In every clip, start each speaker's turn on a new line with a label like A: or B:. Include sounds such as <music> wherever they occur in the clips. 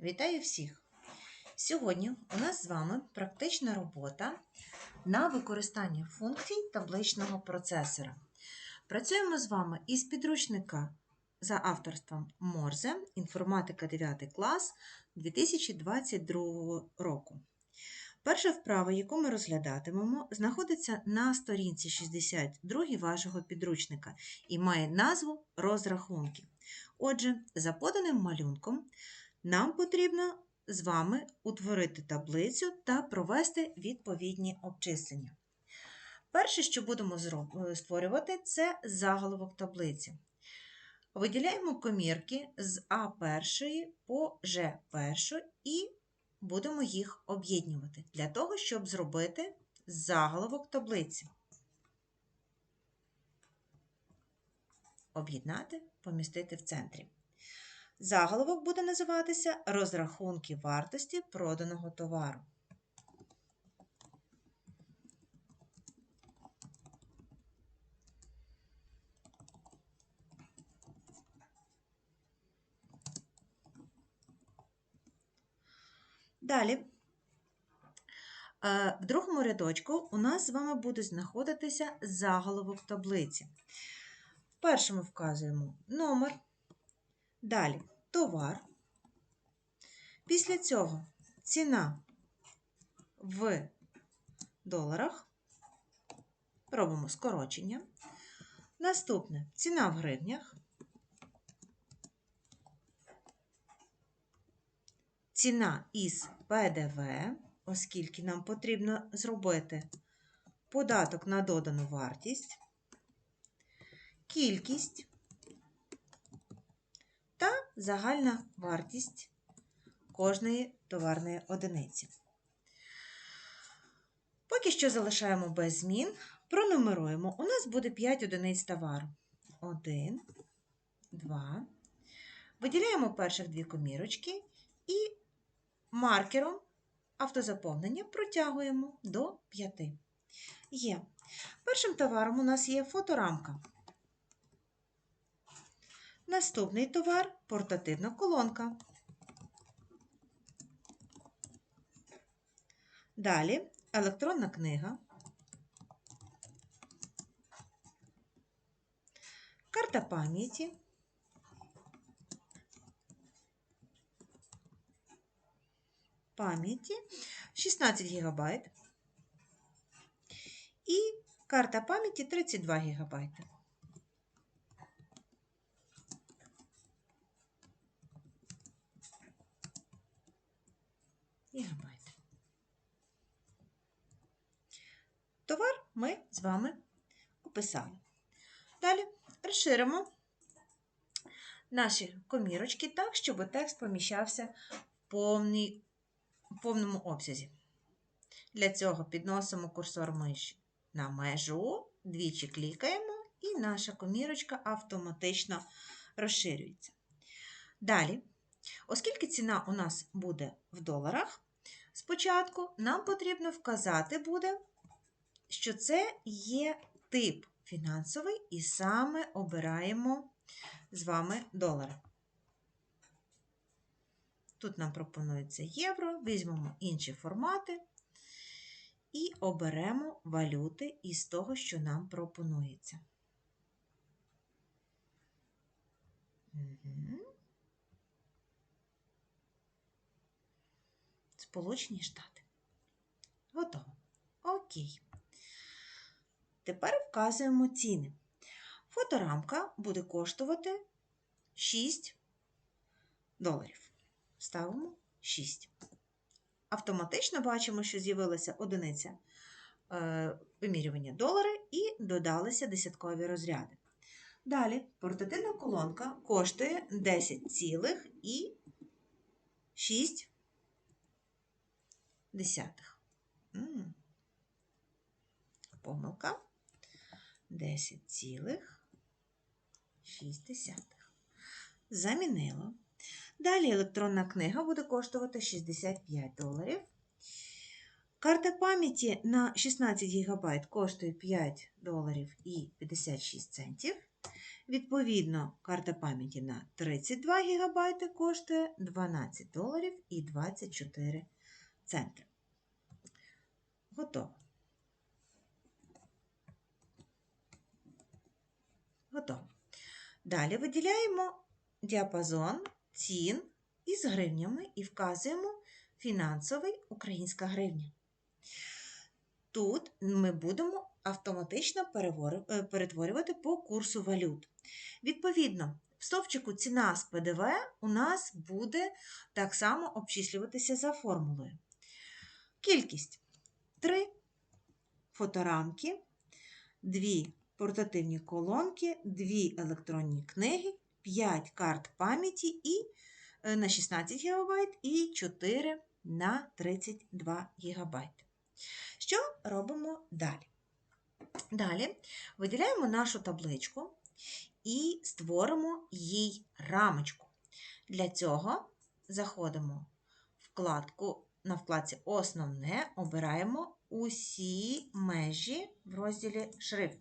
A: Вітаю всіх! Сьогодні у нас з вами практична робота на використання функцій табличного процесора. Працюємо з вами із підручника за авторством Морзе Інформатика 9 клас 2022 року. Перша вправа, яку ми розглядатимемо, знаходиться на сторінці 62 вашого підручника і має назву розрахунки. Отже, за поданим малюнком нам потрібно з вами утворити таблицю та провести відповідні обчислення. Перше, що будемо створювати, це заголовок таблиці. Виділяємо комірки з А1 по Ж1 і будемо їх об'єднувати для того, щоб зробити заголовок таблиці. Об'єднати, помістити в центрі. Заголовок буде називатися Розрахунки вартості проданого товару. Далі, е, в другому рядочку у нас з вами буде знаходитися заголовок таблиці. В першому вказуємо номер. Далі товар. Після цього ціна в доларах. Робимо скорочення. Наступне ціна в гривнях. Ціна із ПДВ, оскільки нам потрібно зробити податок на додану вартість, кількість загальна вартість кожної товарної одиниці. Поки що залишаємо без змін, пронумеруємо. У нас буде 5 одиниць товару. 1, 2. Виділяємо перших дві комірочки і маркером автозаповнення протягуємо до 5. Є. Першим товаром у нас є фоторамка. Наступний товар портативна колонка. Далі електронна книга. Карта пам'яті. Пам'яті 16 ГБ. І карта пам'яті 32 ГБ. Гігабайт. Товар ми з вами описали. Далі розширимо наші комірочки так, щоб текст поміщався в повній, в повному обсязі. Для цього підносимо курсор миші на межу, двічі клікаємо, і наша комірочка автоматично розширюється. Далі, оскільки ціна у нас буде в доларах, спочатку нам потрібно вказати буде, що це є тип фінансовий, і саме обираємо з вами долари. Тут нам пропонується євро, візьмемо інші формати і оберемо валюти із того, що нам пропонується. Угу. Сполучені Штати. Готово. Окей. Тепер вказуємо ціни. Фоторамка буде коштувати 6 доларів. Ставимо 6. Автоматично бачимо, що з'явилася одиниця е, вимірювання долари і додалися десяткові розряди. Далі портативна колонка коштує 10,6 десятих. Помилка. 10,6. Замінило. Далі електронна книга буде коштувати 65 доларів. Карта пам'яті на 16 ГБ коштує 5 доларів і 56 центів. Відповідно, карта пам'яті на 32 ГБ коштує 12 доларів і 24 центи. Готово. Готово. Далі виділяємо діапазон цін із гривнями і вказуємо фінансовий українська гривня. Тут ми будемо автоматично е, перетворювати по курсу валют. Відповідно, в стовпчику ціна з ПДВ у нас буде так само обчислюватися за формулою. Кількість 3 фоторамки, 2 портативні колонки, 2 електронні книги, 5 карт пам'яті і е, на 16 ГБ і 4 на 32 ГБ. Що робимо далі? Далі виділяємо нашу табличку і створимо їй рамочку. Для цього заходимо в вкладку, на вкладці Основне обираємо усі межі в розділі Шрифт.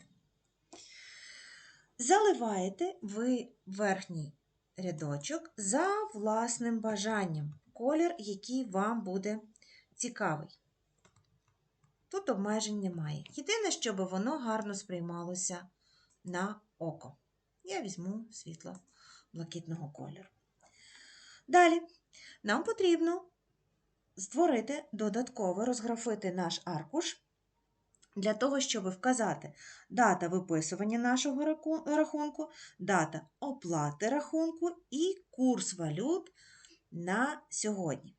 A: Заливаєте ви верхній рядочок за власним бажанням, колір, який вам буде цікавий. Тут обмежень немає. Єдине, щоб воно гарно сприймалося на око. Я візьму світло блакитного кольору. Далі нам потрібно створити додатково, розграфити наш аркуш для того, щоб вказати дата виписування нашого рахунку, дата оплати рахунку і курс валют на сьогодні.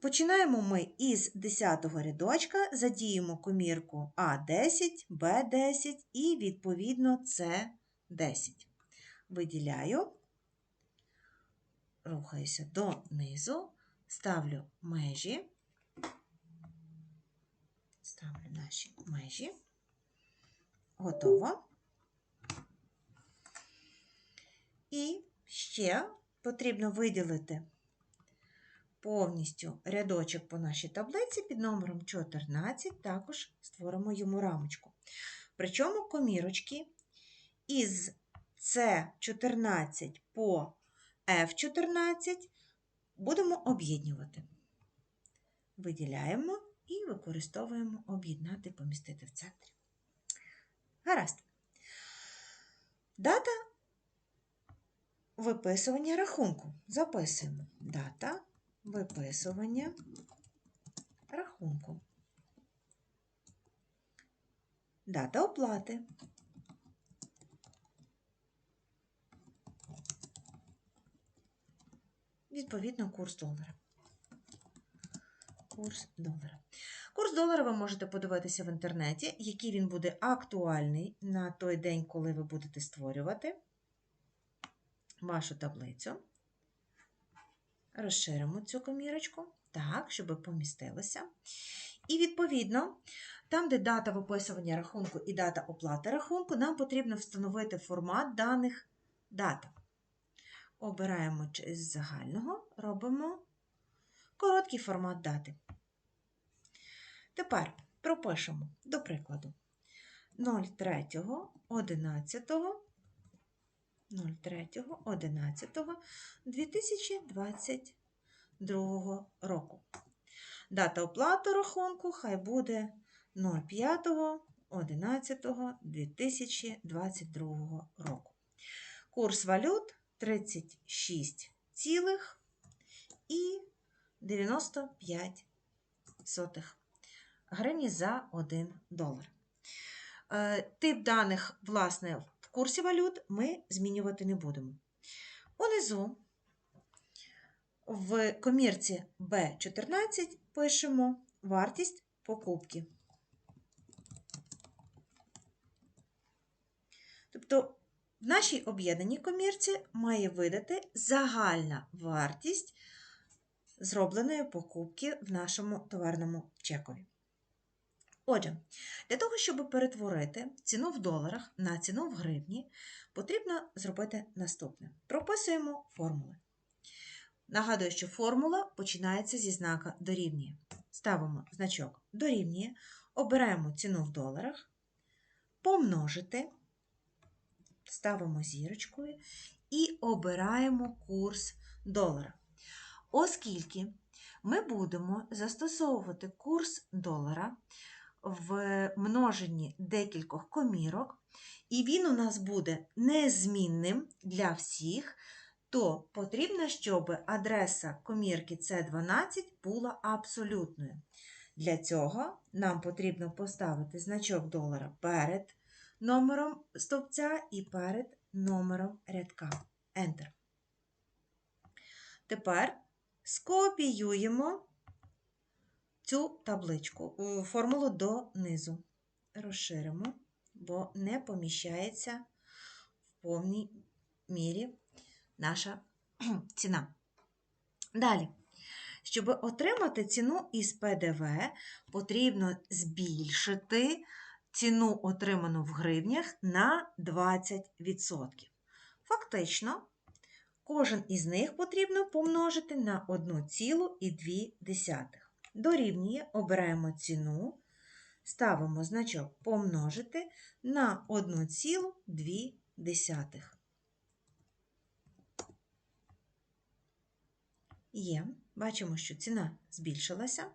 A: Починаємо ми із 10-го рядочка, задіємо комірку А10, Б10 і, відповідно, С10. Виділяю, рухаюся донизу, ставлю межі, ставлю наші межі. Готово. І ще потрібно виділити повністю рядочок по нашій таблиці під номером 14, також створимо йому рамочку. Причому комірочки із С14 по F14 будемо об'єднувати. Виділяємо і використовуємо об'єднати, помістити в центрі. Гаразд. Дата виписування рахунку. Записуємо дата виписування рахунку. Дата оплати. Відповідно, курс долара. Курс долара. Курс долара ви можете подивитися в інтернеті, який він буде актуальний на той день, коли ви будете створювати вашу таблицю. Розширимо цю комірочку, так, щоб помістилося. І, відповідно, там, де дата виписування рахунку і дата оплати рахунку, нам потрібно встановити формат даних дата. Обираємо з загального, робимо короткий формат дати. Тепер пропишемо, до прикладу, 03, 11, 03.11.2022 року. Дата оплати рахунку хай буде 05.11.2022 року. Курс валют 36 цілих і 95 сотих гривні за 1 долар. Е, Тип даних, власне, в курсі валют ми змінювати не будемо. Унизу в комірці B14 пишемо вартість покупки. Тобто в нашій об'єднаній комірці має видати загальна вартість зробленої покупки в нашому товарному чекові. Отже, для того, щоб перетворити ціну в доларах на ціну в гривні, потрібно зробити наступне. Прописуємо формули. Нагадую, що формула починається зі знака дорівнює. Ставимо значок дорівнює, обираємо ціну в доларах, помножити, ставимо зірочкою і обираємо курс долара. Оскільки ми будемо застосовувати курс долара в множенні декількох комірок, і він у нас буде незмінним для всіх, то потрібно, щоб адреса комірки С12 була абсолютною. Для цього нам потрібно поставити значок долара перед номером стовпця і перед номером рядка. Enter. Тепер скопіюємо цю табличку, формулу донизу. Розширимо, бо не поміщається в повній мірі наша <clears throat> ціна. Далі. Щоб отримати ціну із ПДВ, потрібно збільшити ціну, отриману в гривнях, на 20%. Фактично, кожен із них потрібно помножити на 1,2. Дорівнює, обираємо ціну, ставимо значок помножити на 1,2. Є. Бачимо, що ціна збільшилася.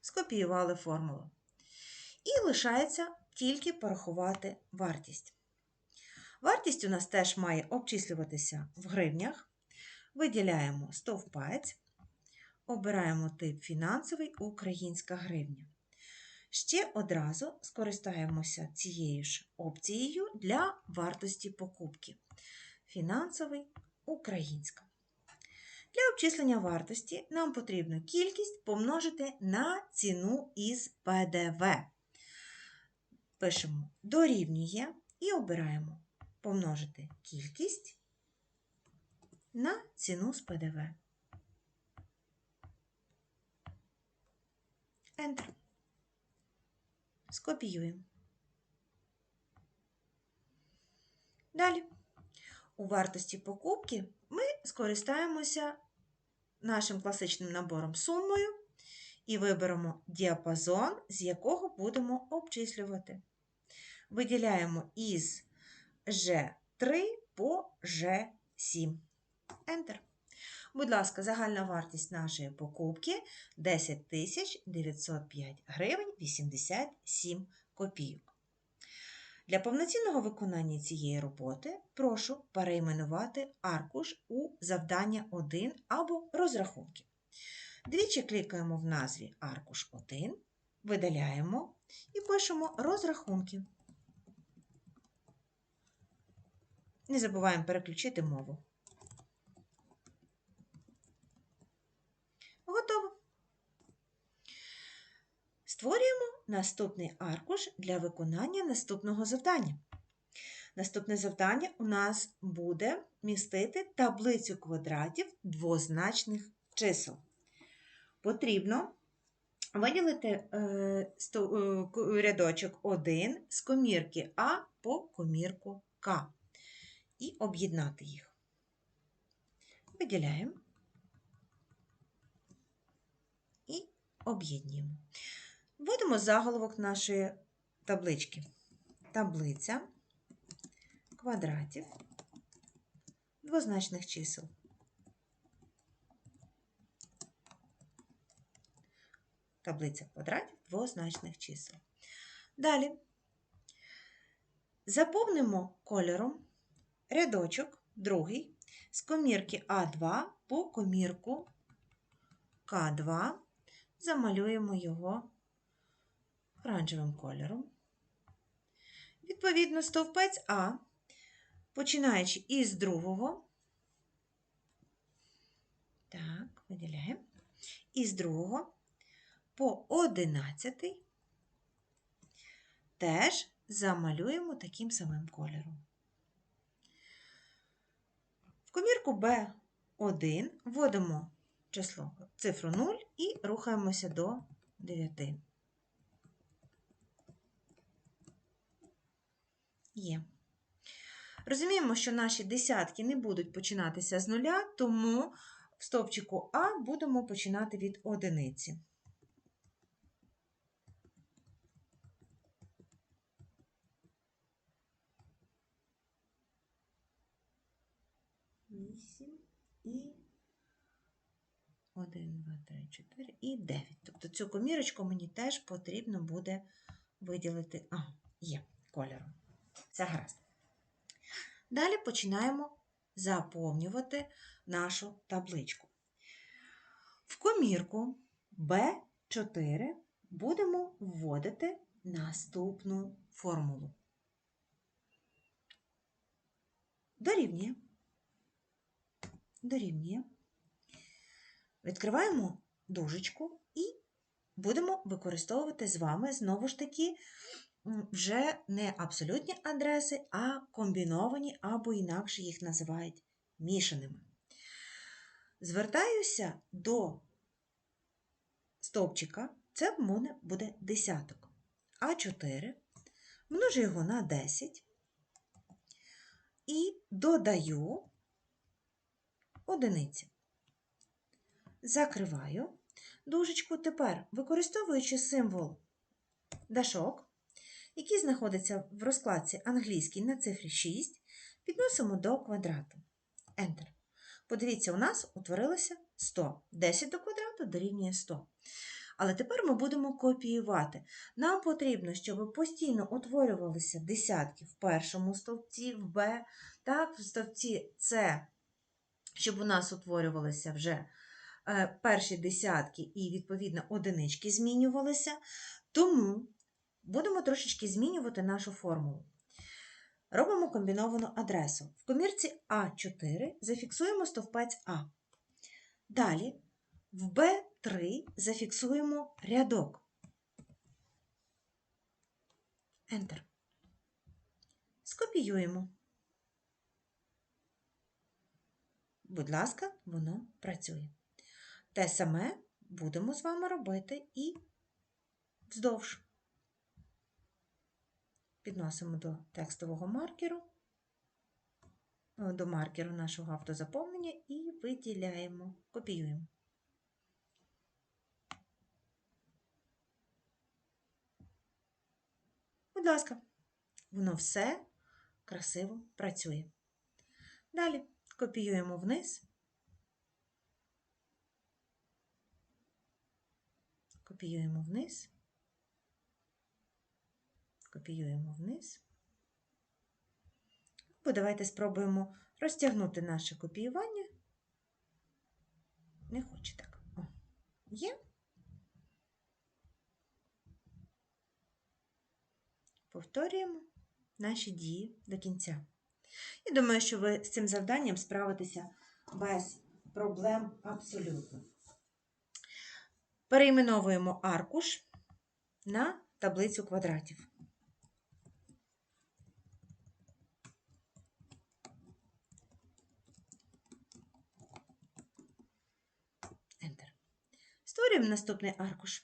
A: Скопіювали формулу. І лишається тільки порахувати вартість. Вартість у нас теж має обчислюватися в гривнях. Виділяємо стовпець, обираємо тип фінансовий українська гривня. Ще одразу скористаємося цією ж опцією для вартості покупки. Фінансовий українська. Для обчислення вартості нам потрібно кількість помножити на ціну із ПДВ. Пишемо дорівнює і обираємо помножити кількість на ціну з ПДВ. Enter. Скопіюємо. Далі. У вартості покупки ми скористаємося нашим класичним набором сумою і виберемо діапазон, з якого будемо обчислювати. Виділяємо із G3 по G7. Enter. Будь ласка, загальна вартість нашої покупки 10 905 гривень 87 копійок. Для повноцінного виконання цієї роботи прошу перейменувати аркуш у завдання 1 або розрахунки. Двічі клікаємо в назві аркуш 1, видаляємо і пишемо розрахунки. Не забуваємо переключити мову. Готово. Створюємо наступний аркуш для виконання наступного завдання. Наступне завдання у нас буде містити таблицю квадратів двозначних чисел. Потрібно виділити е, рядочок 1 з комірки А по комірку К і об'єднати їх. Виділяємо і об'єднуємо. Вводимо заголовок нашої таблички. Таблиця квадратів двозначних чисел. Таблиця квадратів двозначних чисел. Далі заповнимо кольором рядочок другий з комірки А2 по комірку К2, замалюємо його оранжевим кольором. Відповідно, стовпець А, починаючи із другого, так, виділяємо, із другого по одинадцятий теж замалюємо таким самим кольором. Комірку Б1 вводимо число цифру 0 і рухаємося до 9. Є. Розуміємо, що наші десятки не будуть починатися з нуля, тому в стовпчику А будемо починати від одиниці. 8 і 1, 2, 3, 4 і 9. Тобто цю комірочку мені теж потрібно буде виділити. А, є кольором. Це гаразд. Далі починаємо заповнювати нашу табличку. В комірку B4 будемо вводити наступну формулу. Дорівнює. Дорівнює. Відкриваємо дужечку і будемо використовувати з вами знову ж таки вже не абсолютні адреси, а комбіновані або інакше їх називають мішаними. Звертаюся до стовпчика, це в мене буде десяток. А4, множу його на 10 і додаю одиниці. Закриваю дужечку. Тепер, використовуючи символ дашок, який знаходиться в розкладці англійській на цифрі 6, підносимо до квадрату. Enter. Подивіться, у нас утворилося 100. 10 до квадрату дорівнює 100. Але тепер ми будемо копіювати. Нам потрібно, щоб постійно утворювалися десятки в першому стовпці, в Б, так, в стовпці С, щоб у нас утворювалися вже перші десятки і, відповідно, одинички змінювалися. Тому будемо трошечки змінювати нашу формулу. Робимо комбіновану адресу. В комірці А4 зафіксуємо стовпець А. Далі в Б3 зафіксуємо рядок. Enter. Скопіюємо. Будь ласка, воно працює. Те саме будемо з вами робити і вздовж. Підносимо до текстового маркеру, до маркеру нашого автозаповнення і виділяємо, копіюємо. Будь ласка, воно все красиво працює. Далі копіюємо вниз, копіюємо вниз, копіюємо вниз. Бо давайте спробуємо розтягнути наше копіювання. Не хоче так. О, Є. Повторюємо наші дії до кінця. Я думаю, що ви з цим завданням справитеся без проблем абсолютно. Перейменовуємо аркуш на таблицю квадратів. Enter. Створюємо наступний аркуш.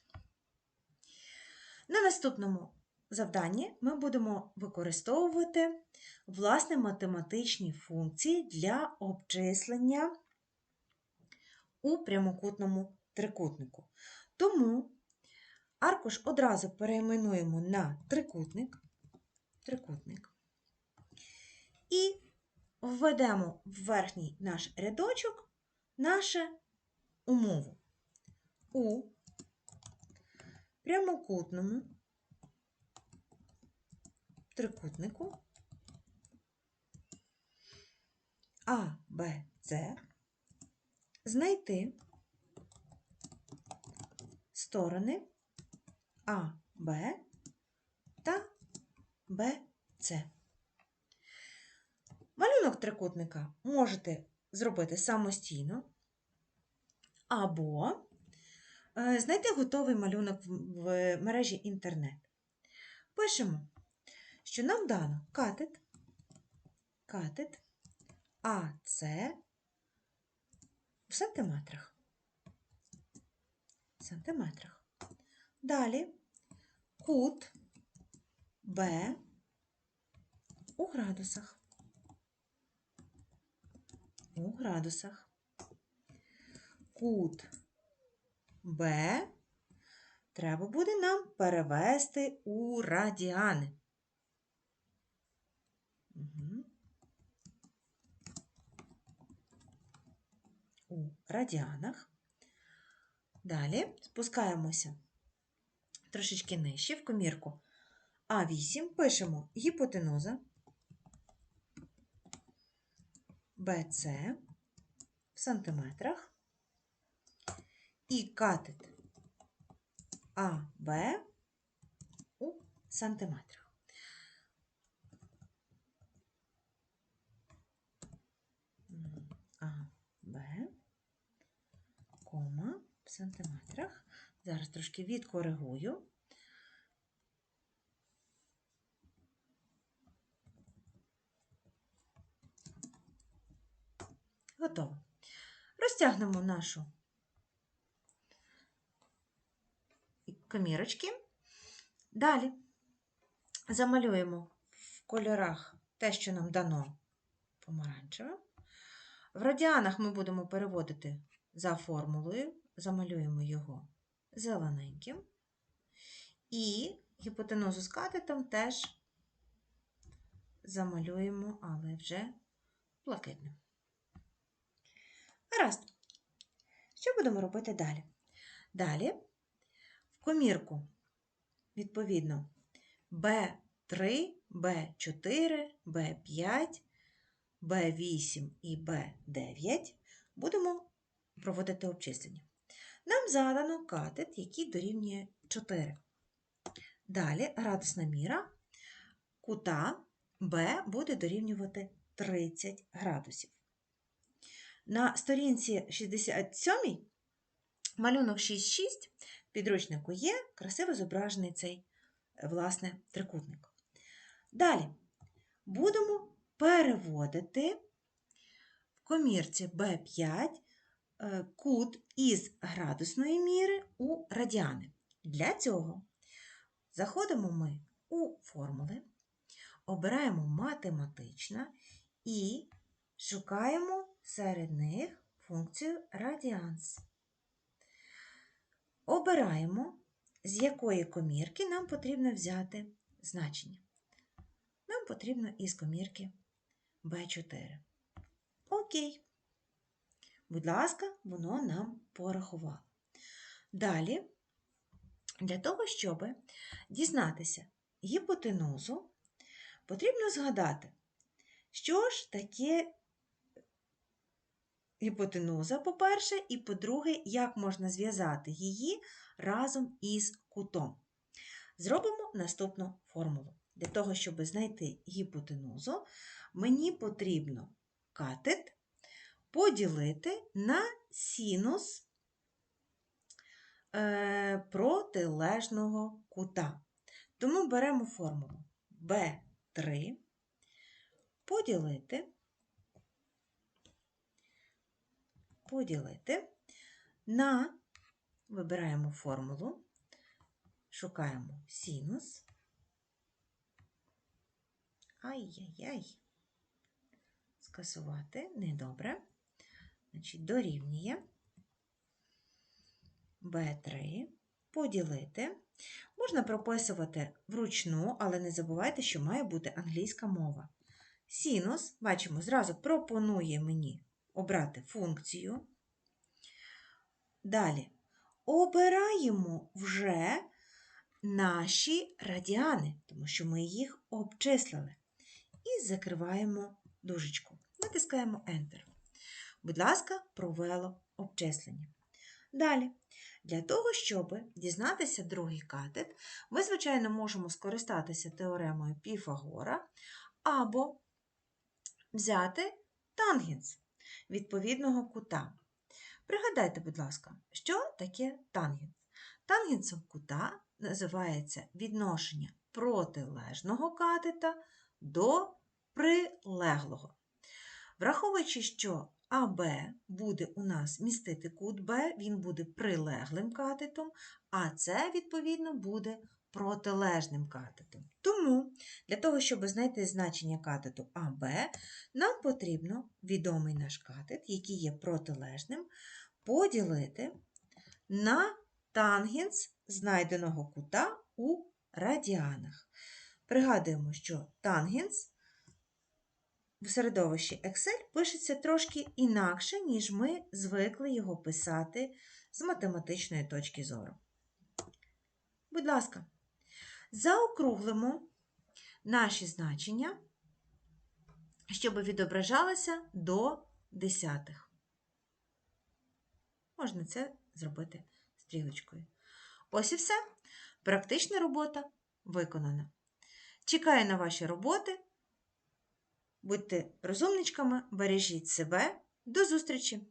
A: На наступному завданні ми будемо використовувати власне математичні функції для обчислення у прямокутному трикутнику. Тому аркуш одразу перейменуємо на трикутник, трикутник і введемо в верхній наш рядочок нашу умову. У прямокутному трикутнику А, Б, С знайти сторони А, Б та Б, С. Малюнок трикутника можете зробити самостійно, або е, знайти готовий малюнок в мережі інтернет. Пишемо що нам дано катет, катет АС в сантиметрах. Сантиметрах. Далі кут Б у градусах. У градусах. Кут Б треба буде нам перевести у радіани. Угу. у радіанах. Далі спускаємося трошечки нижче в комірку А8, пишемо гіпотенуза БЦ в сантиметрах і катет АБ у сантиметрах. АБ, кома сантиметрах. Зараз трошки відкоригую. Готово. Розтягнемо нашу комірочки. Далі замалюємо в кольорах те, що нам дано помаранчеве. В радіанах ми будемо переводити за формулою, замалюємо його зелененьким. І гіпотенузу з катетом теж замалюємо, але вже блакитним. Гаразд. Що будемо робити далі? Далі в комірку, відповідно, B3, B4, B5, B8 і B9 будемо проводити обчислення. Нам задано катет, який дорівнює 4. Далі градусна міра кута B буде дорівнювати 30 градусів. На сторінці 67 малюнок 6.6 в підручнику є красиво зображений цей, власне, трикутник. Далі будемо переводити в комірці B5 е, кут із градусної міри у радіани. Для цього заходимо ми у формули, обираємо математична і шукаємо серед них функцію радіанс. Обираємо, з якої комірки нам потрібно взяти значення. Нам потрібно із комірки B4. Окей. Будь ласка, воно нам порахувало. Далі, для того, щоб дізнатися гіпотенузу, потрібно згадати, що ж таке гіпотенуза, по-перше, і по-друге, як можна зв'язати її разом із кутом. Зробимо наступну формулу. Для того, щоб знайти гіпотенузу, мені потрібно катет поділити на синус е, протилежного кута. Тому беремо формулу b3 поділити поділити на, вибираємо формулу, шукаємо синус. Ай-яй-яй. Скасувати недобре. Значить, дорівнює b3 поділити. Можна прописувати вручну, але не забувайте, що має бути англійська мова. Синус, бачимо, зразу пропонує мені обрати функцію. Далі обираємо вже наші радіани, тому що ми їх обчислили. І закриваємо дужечку. Натискаємо Enter. Будь ласка, провело обчислення. Далі, для того, щоб дізнатися другий катет, ми, звичайно, можемо скористатися теоремою Піфагора або взяти тангенс відповідного кута. Пригадайте, будь ласка, що таке тангенс? Тангенсом кута називається відношення протилежного катета до прилеглого. Враховуючи, що АБ буде у нас містити кут Б, він буде прилеглим катетом, а це, відповідно, буде протилежним катетом. Тому для того, щоб знайти значення катету АБ, нам потрібно відомий наш катет, який є протилежним, поділити на тангенс знайденого кута у радіанах. Пригадуємо, що тангенс в середовищі Excel пишеться трошки інакше, ніж ми звикли його писати з математичної точки зору. Будь ласка, заокруглимо наші значення, щоб відображалося до десятих. Можна це зробити стрілочкою. Ось і все. Практична робота виконана. Чекаю на ваші роботи. Будьте розумничками, бережіть себе. До зустрічі!